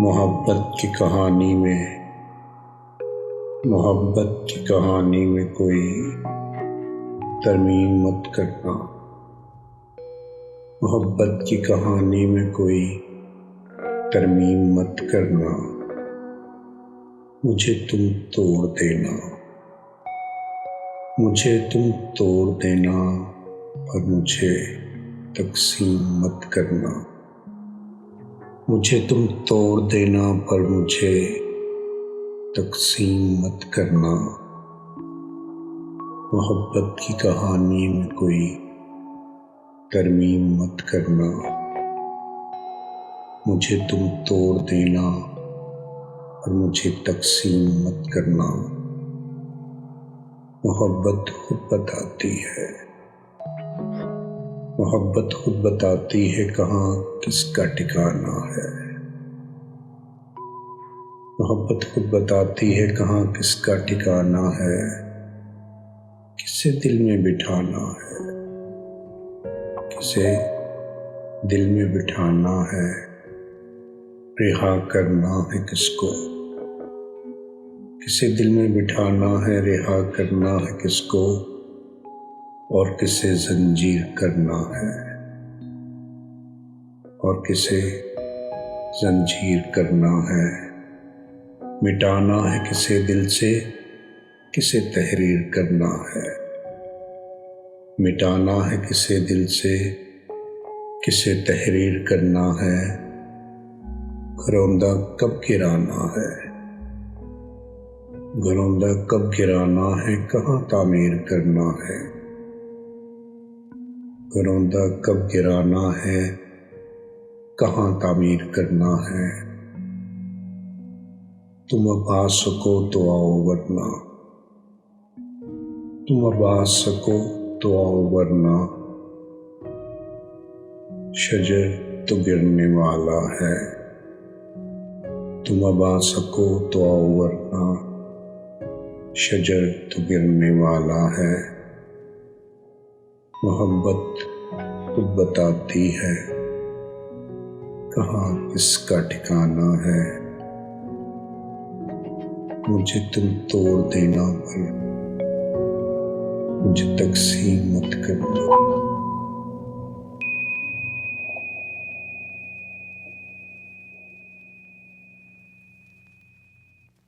मोहब्बत की कहानी में, मोहब्बत की कहानी में कोई तरमीम मत करना। मोहब्बत की कहानी में कोई तरमीम मत करना। मुझे तुम तोड़ देना। मुझे तुम तोड़ देना और मुझे तकसीम मत करना। मुझे तुम तोड़ देना, पर मुझे तकसीम मत करना। मोहब्बत की कहानी में कोई तरमीम मत करना। मुझे तुम तोड़ देना और मुझे तकसीम मत करना। मोहब्बत खुद बताती है। मोहब्बत खुद बताती है कहाँ किसका ठिकाना है। मोहब्बत खुद बताती है कहाँ किसका ठिकाना है। किसे दिल में बिठाना है। किसे दिल में बिठाना है। रिहा करना है किसको। किसे दिल में बिठाना है, रिहा करना है किसको। और किसे जंजीर करना है और किसे जंजीर करना है। मिटाना है किसे दिल से, किसे तहरीर करना है। मिटाना है किसे दिल से, किसे तहरीर करना है। घरौंदा कब गिराना है? घरौंदा कब गिराना है? कहाँ तामीर करना है? घरौंदा कब गिराना है, कहाँ तामीर करना है। तुम अब आ सको तो आओ वरना। तुम अब आ सको तो आओ वरना। शजर तो गिरने वाला है। तुम अब आ सको तो आओ वरना। शजर तो गिरने वाला है। मोहब्बत खुद बताती है। कहाँ किसका ठिकाना है? मुझे तुम तोड़ देना पर मुझे तकसीम मत करना